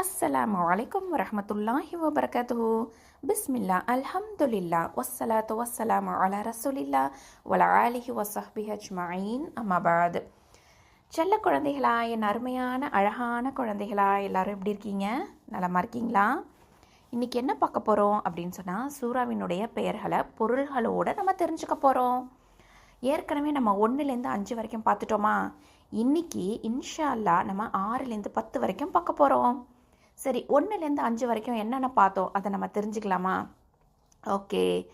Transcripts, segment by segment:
அஸ்ஸலாம் வலைக்கம் வரமத்துல்லாஹி வபரகாத்துஹு. பிஸ்மில்லா அல்ஹம்துலில்லா வஸ்ஸலாத்து வஸ்ஸலாமு அலா ரசூலில்லா வல ஆலிஹி வசஹ்பி அஜ்மஈன் அம்மாபாத் செல்ல குழந்தைகளா என் அருமையான அழகான குழந்தைகளா எல்லாரும் எப்படி இருக்கீங்க? நலமாக இருக்கீங்களா? இன்றைக்கி என்ன பார்க்க போகிறோம் அப்படின்னு சொன்னால் சூறாவினுடைய பெயர்களை பொருள்களோடு நம்ம தெரிஞ்சுக்க போகிறோம் ஏற்கனவே நம்ம ஒன்றுலேருந்து அஞ்சு வரைக்கும் பார்த்துட்டோமா? இன்னைக்கு இன்ஷா அல்லா நம்ம ஆறுலேருந்து பத்து வரைக்கும் பார்க்க போகிறோம் சரி ஒன்றுலேருந்து அஞ்சு வரைக்கும் என்னென்ன பார்த்தோம்? அதை நம்ம தெரிஞ்சுக்கலாமா? ஓகே.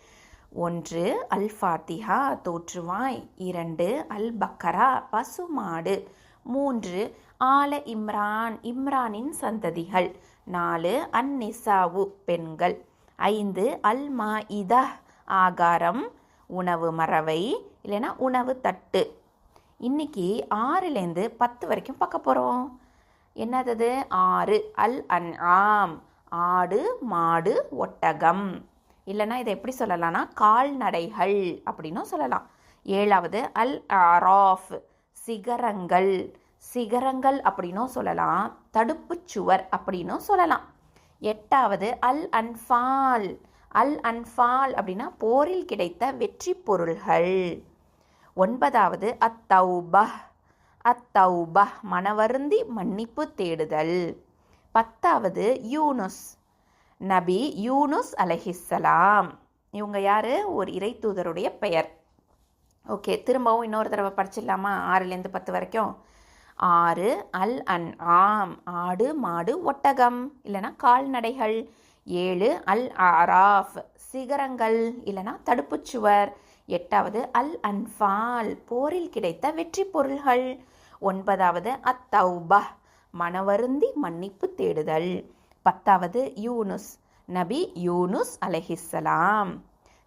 ஒன்று அல் ஃபாத்திஹா தோற்றுவாய் இரண்டு அல் பக்கரா பசுமாடு மூன்று ஆல இம்ரான் இம்ரானின் சந்ததிகள். நாலு அன் நிசாவு பெண்கள். ஐந்து அல் மா இதா ஆகாரம் உணவு மறவை இல்லைன்னா உணவு தட்டு. இன்னைக்கு ஆறுலேருந்து பத்து வரைக்கும் பார்க்க போகிறோம் என்னது ஆறு. அல் அன் ஆம் ஆடு மாடு ஒட்டகம். இல்லைன்னா இதை எப்படி சொல்லலாம்னா கால்நடைகள் அப்படின்னும் சொல்லலாம். ஏழாவது அல் ஆராஃப். சிகரங்கள். சிகரங்கள் அப்படின்னும் சொல்லலாம். தடுப்புச் சுவர் அப்படின்னும் சொல்லலாம். எட்டாவது அல் அன்ஃபால். அல் அன்ஃபால் அப்படின்னா போரில் கிடைத்த வெற்றி பொருள்கள். ஒன்பதாவது அத்தௌபஹ். அத்தௌபா மனவருந்தி மன்னிப்பு தேடுதல். பத்தாவது யூனுஸ். நபி யூனுஸ் அலஹிஸ்ஸலாம் இவங்க யார்? ஒரு இறை தூதருடைய பெயர். ஓகே திரும்பவும் இன்னொரு தடவை படிச்சிடலாமா? ஆறுலேருந்து பத்து வரைக்கும். ஆறு அல் அன் ஆம் ஆடு மாடு ஒட்டகம் இல்லைன்னா கால்நடைகள். ஏழு அல் ஆராஃப் சிகரங்கள் இல்லைன்னா தடுப்புச்சுவர். எட்டாவது அல் அன்ஃபால் போரில் கிடைத்த வெற்றி பொருள்கள். ஒன்பதாவது அத்தௌபா மனவருந்தி மன்னிப்பு தேடுதல். பத்தாவது யூனுஸ் நபி யூனுஸ் அலஹிஸ்ஸலாம்.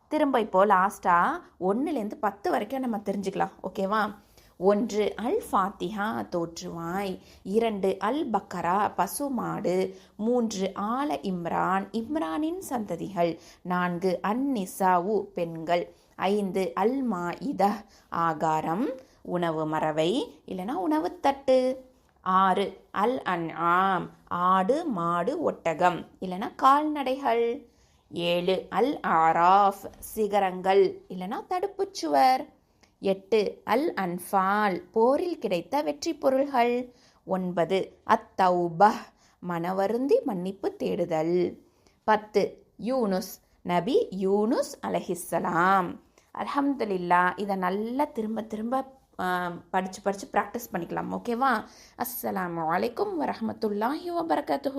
திரும்ப இப்போ லாஸ்ட்டாக ஒன்றுலேருந்து பத்து வரைக்கும் நம்ம தெரிஞ்சுக்கலாம் ஓகேவா ஒன்று அல் ஃபாத்திஹா தோற்றுவாய். இரண்டு அல் பக்கரா பசுமாடு. மூன்று ஆல இம்ரான் இம்ரானின் சந்ததிகள். நான்கு அன் நிசாவு பெண்கள். ஐந்து அல் மா இத ஆகாரம். உணவு மறவை இல்லைன்னா உணவு தட்டு. ஆறு அல் அன் ஆம் ஆடு மாடு ஒட்டகம் இல்லைன்னா கால்நடைகள். ஏழு அல் ஆராஃப் சிகரங்கள் இல்லைன்னா தடுப்புச்சுவர் எட்டு அல் அன்ஃபால் போரில் கிடைத்த வெற்றி பொருள்கள். ஒன்பது அத்தௌபஹ் மனவருந்தி மன்னிப்பு தேடுதல். பத்து யூனுஸ் நபி யூனுஸ் அலஹிஸ்ஸலாம். அல்ஹம்துலில்லா இதை நல்லா திரும்ப திரும்ப படித்து படித்து ப்ராக்டிஸ் பண்ணிக்கலாம். ஓகேவா அஸ்ஸலாமு வலைக்கம் வரமத்துல்லாஹி வபர்கத்து